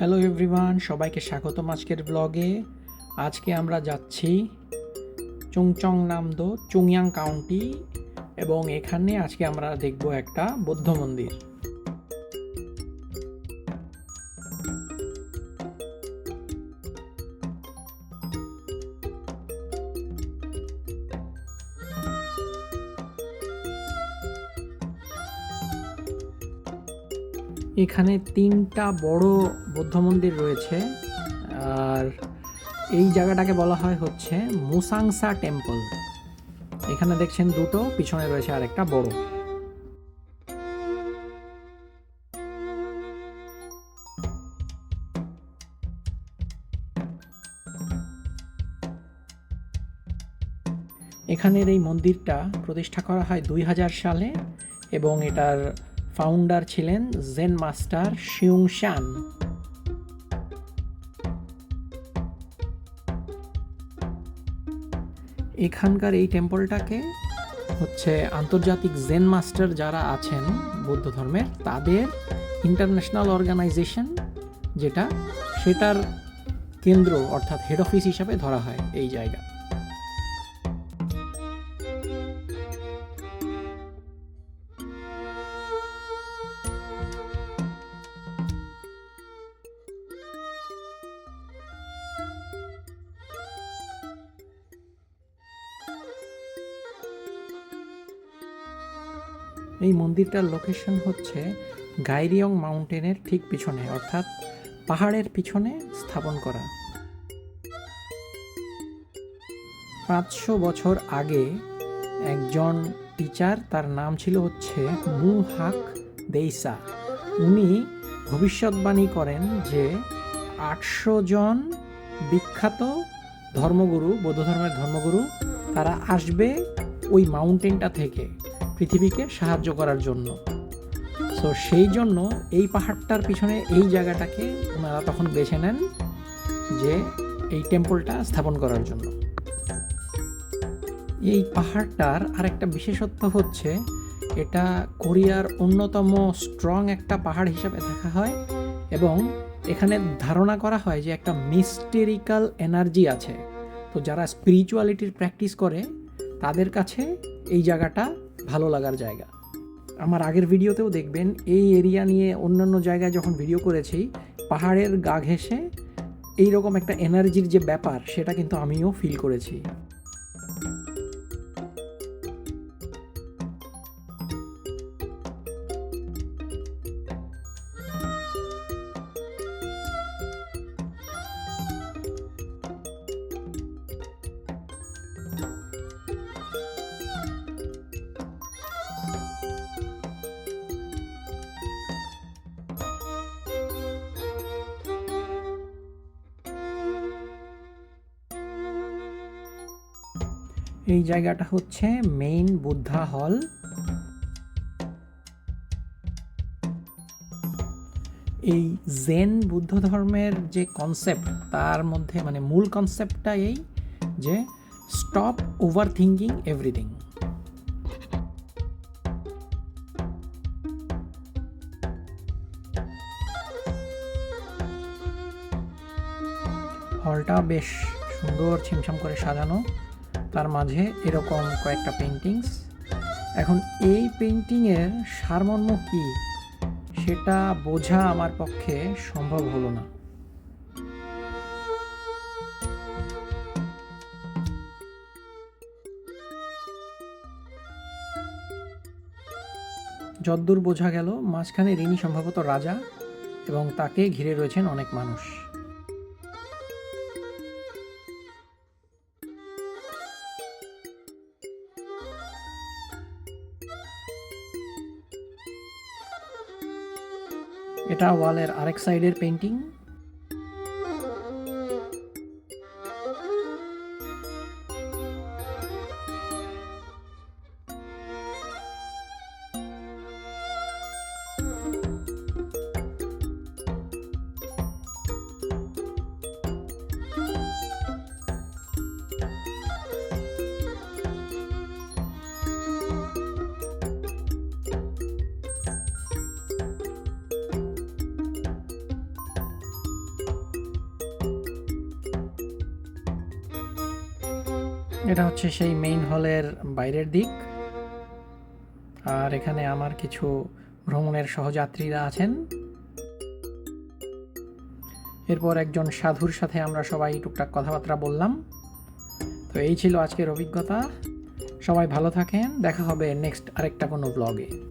Hello everyone সবাইকে স্বাগতম আজকের ব্লগে আজকে আমরা যাচ্ছি চুংচং নামদো চুংয়াং কাউন্টি এবং এখানে আজকে আমরা দেখব একটা বৌদ্ধ মন্দির। এখানে তিনটা বড় বৌদ্ধ মন্দির রয়েছে। আর এই জায়গাটাকে বলা হয় হচ্ছে মুসাংসা টেম্পল। এখানে দেখছেন দুটো, পিছনে রয়েছে আর একটা বড়। এখানের এই মন্দিরটা প্রতিষ্ঠা করা হয় দুই হাজার সালে এবং এটার ফাউন্ডার ছিলেন জেন মাস্টার শিউং শান এখানকার এই টেম্পলটাকে হচ্ছে আন্তর্জাতিক জেন মাস্টার যারা আছেন বৌদ্ধ ধর্মের, তাদের ইন্টারন্যাশনাল অর্গানাইজেশন যেটা, সেটার কেন্দ্র অর্থাৎ হেড অফিস হিসাবে ধরা হয় এই জায়গা। এই মন্দিরটার লোকেশন হচ্ছে গাইরিয়ং মাউন্টেনের ঠিক পিছনে, অর্থাৎ পাহাড়ের পিছনে স্থাপন করা। পাঁচশো বছর আগে একজন টিচার তার নাম ছিল হচ্ছে মু হাক দেইসা। উনি ভবিষ্যৎবাণী করেন যে আটশো জন বিখ্যাত ধর্মগুরু, বৌদ্ধ ধর্মের ধর্মগুরু তারা আসবে ওই মাউন্টেনটা থেকে। পৃথিবীকে সাহায্য করার জন্য। সো সেই জন্য এই পাহাড়টার পিছনে এই জায়গাটাকে ওনারা তখন বেছে নেন যে এই টেম্পলটা স্থাপন করার জন্য। এই পাহাড়টার আরেকটা বিশেষত্ব হচ্ছে, এটা কোরিয়ার অন্যতম স্ট্রং একটা পাহাড় হিসাবে দেখা হয় এবং এখানে ধারণা করা হয় যে একটা মিস্টেরিক্যাল এনার্জি আছে। তো যারা স্পিরিচুয়ালিটির প্র্যাকটিস করে, তাদের কাছে এই জায়গাটা ভালো লাগার জায়গা। আমার আগের ভিডিওতেও দেখবেন, এই এরিয়া নিয়ে অন্যান্য জায়গায় যখন ভিডিও করেছি, পাহাড়ের গা ঘেঁষে এইরকম একটা এনার্জির যে ব্যাপার, সেটা কিন্তু আমিও ফিল করেছি। এই জায়গাটা হচ্ছে মেইন বুদ্ধা হল এই জেন বুদ্ধ ধর্মের যে কনসেপ্ট তার মধ্যে মানে মূল কনসেপ্টটা এই যে স্টপ ওভার থিঙ্কিং এভরিথিং হলটা বেশ সুন্দর, ছিমছাম করে সাজানো। তার মাঝে এরকম কয়েকটা পেন্টিংস এখন এই পেন্টিংয়ের সারমর্ম কী? সেটা বোঝা আমার পক্ষে সম্ভব হলো না। যদ্দূর বোঝা গেল, মাঝখানে রিনি সম্ভবত রাজা এবং তাকে ঘিরে রয়েছেন অনেক মানুষ। এটা ওয়ালের আরেক সাইডের পেন্টিং এটা হচ্ছে সেই মেইন হলের বাইরের দিক। আর এখানে আমার কিছু ভ্রমণের সহযাত্রীরা আছেন। এরপর একজন সাধুর সাথে আমরা সবাই টুকটাক কথাবার্তা বললাম। তো এই ছিল আজকের অভিজ্ঞতা। সবাই ভালো থাকেন। দেখা হবে নেক্সট আরেকটা কোনো ব্লগে